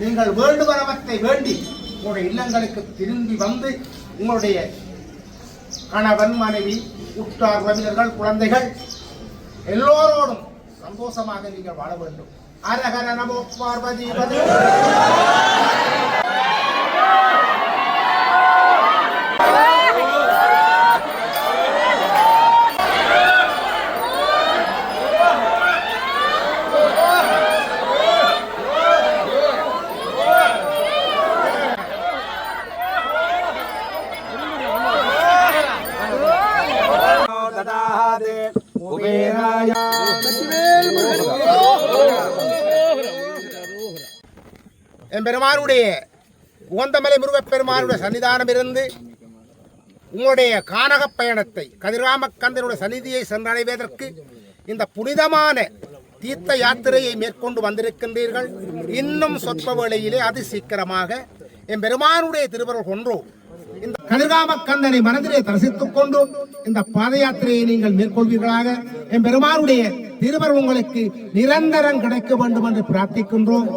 நீங்கள் வேண்டுவனவற்றை வேண்டி உங்களுடைய இல்லங்களுக்கு திரும்பி வந்து உங்களுடைய கணவன் மனைவி உற்றார் உறவினர்கள் குழந்தைகள் எல்லோரோடும் சந்தோஷமாக நீங்கள் வாழ வேண்டும். அரகர நமோ பார்வதி எம்பெருமானுடைய உகந்தமலை முருகப்பெருமானுடைய சன்னிதானம் இருந்து உங்களுடைய கானக பயணத்தை கதிராமக்கந்தனுடைய சந்நிதியை சென்றடைவதற்கு இந்த புனிதமான தீர்த்த யாத்திரையை மேற்கொண்டு வந்திருக்கின்றீர்கள். இன்னும் சொற்ப வேளையிலே அதி சீக்கிரமாக என் பெருமானுடைய திருவருள் கொன்றோ இந்த கதிர்காமக்கந்தனை மனதிலே தரிசித்துக் கொண்டு இந்த பாத யாத்திரையை நீங்கள் மேற்கொள்வீர்களாக. என் பெருமானுடைய திருவர் உங்களுக்கு நிரந்தரம் கிடைக்க வேண்டும் என்று பிரார்த்திக்கின்றோம்.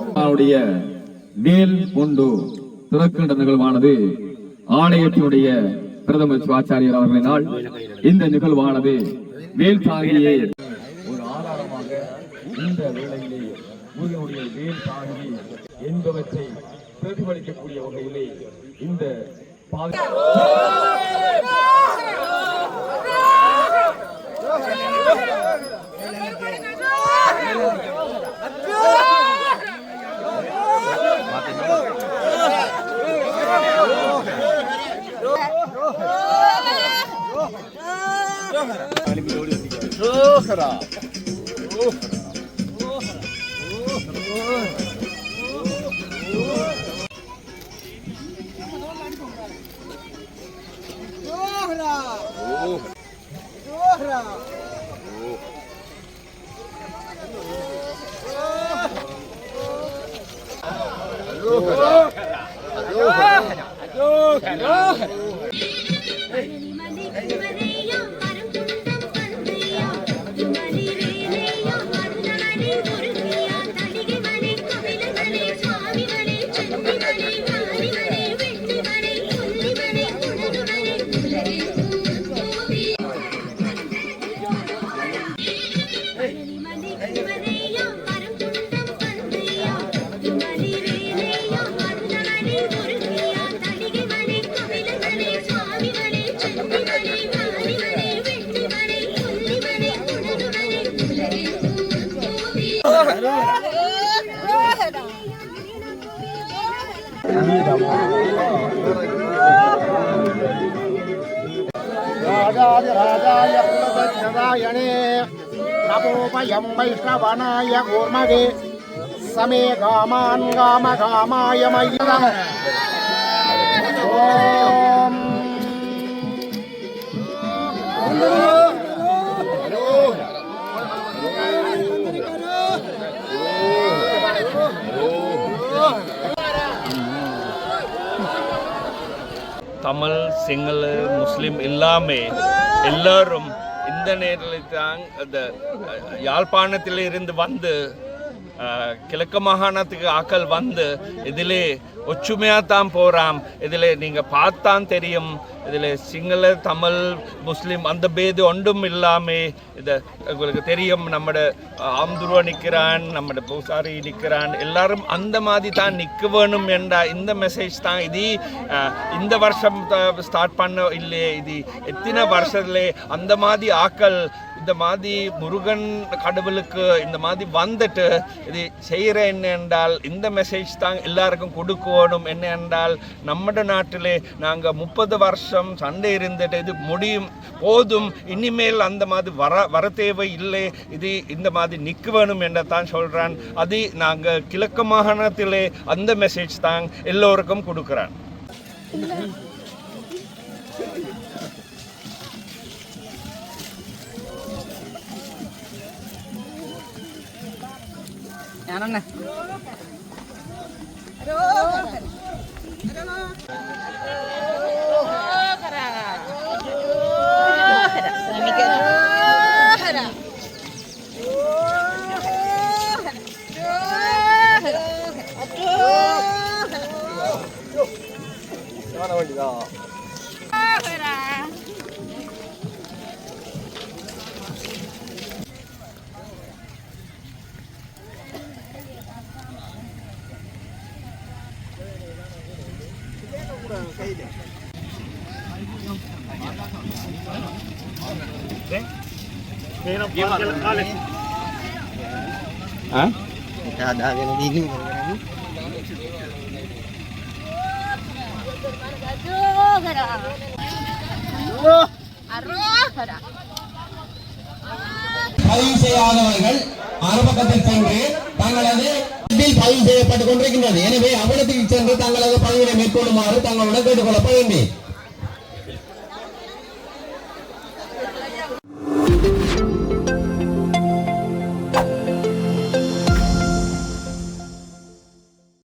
வேல் கொண்டு திறக்கின்ற நிகழ்வானது ஆலயத்தினுடைய பிரதம சிவாச்சாரியர் அவர்களினால் இந்த நிகழ்வானது வேல் தாங்கியே ஒரு ஆதாரமாக இந்த வேளையிலே முருகனுடைய வேல் சாகி என்பவற்றை பிரதிபலிக்கக்கூடிய வகையிலே இந்த பாதுகாப்பு பாத மலை राजाधिराजाय कुलदक्षरायणे नमोमयं वैष्णवनाय कूर्मगे समे कामान् कामकामाय मय्यदम् ॐ தமிழ் சிங்கள முஸ்லீம் எல்லாமே எல்லாரும் இந்த நேரில் தான் அந்த யாழ்ப்பாணத்தில் இருந்து வந்து கிழக்கு மாகாணத்துக்கு ஆக்கள் வந்து இதிலே ஒற்றுமையாக தான் போகிறோம் இதில் நீங்கள் பார்த்தான் தெரியும். இதில் சிங்கள தமிழ் முஸ்லீம் அந்த பேது ஒன்றும் இல்லாமல் இதை உங்களுக்கு தெரியும். நம்மட ஆம்துருவா நிற்கிறான் நம்மட பூசாரி நிற்கிறான் எல்லாரும் அந்த மாதிரி தான் நிற்க வேணும் என்ற இந்த மெசேஜ் தான் இது இந்த வருஷம் ஸ்டார்ட் பண்ண இல்லையே இது எத்தனை வருஷத்துல அந்த மாதிரி ஆக்கள் இந்த மாதிரி முருகன் கடவுளுக்கு இந்த மாதிரி வந்துட்டு இது செய்கிற என்ன என்றால் இந்த மெசேஜ் தான் எல்லாருக்கும் கொடுக்கணும் என்ன என்றால் நம்மட நாட்டிலே நாங்கள் முப்பது வருஷம் சண்டை இருந்துட்டு இது முடியும் போதும் இனிமேல் அந்த மாதிரி வர வர தேவை இல்லை இது இந்த மாதிரி நிற்க வேணும் என்று தான் சொல்கிறான் அது நாங்கள் கிழக்கு மாகாணத்திலே அந்த மெசேஜ் தான் எல்லோருக்கும் கொடுக்குறான். ഞാനെണ്ണ ഹരോ ഹരോ பதிவு செய்யாதவர்கள் மறுபக்கத்தில் சென்று தங்களது இதில் பதிவு செய்யப்பட்டுக் கொண்டிருக்கின்றது. எனவே அவ்விடத்தில் சென்று தங்களது பதிவினை மேற்கொள்ளுமாறு தங்களுடன் கேட்டுக்கொள்ளப்படுகின்றேன்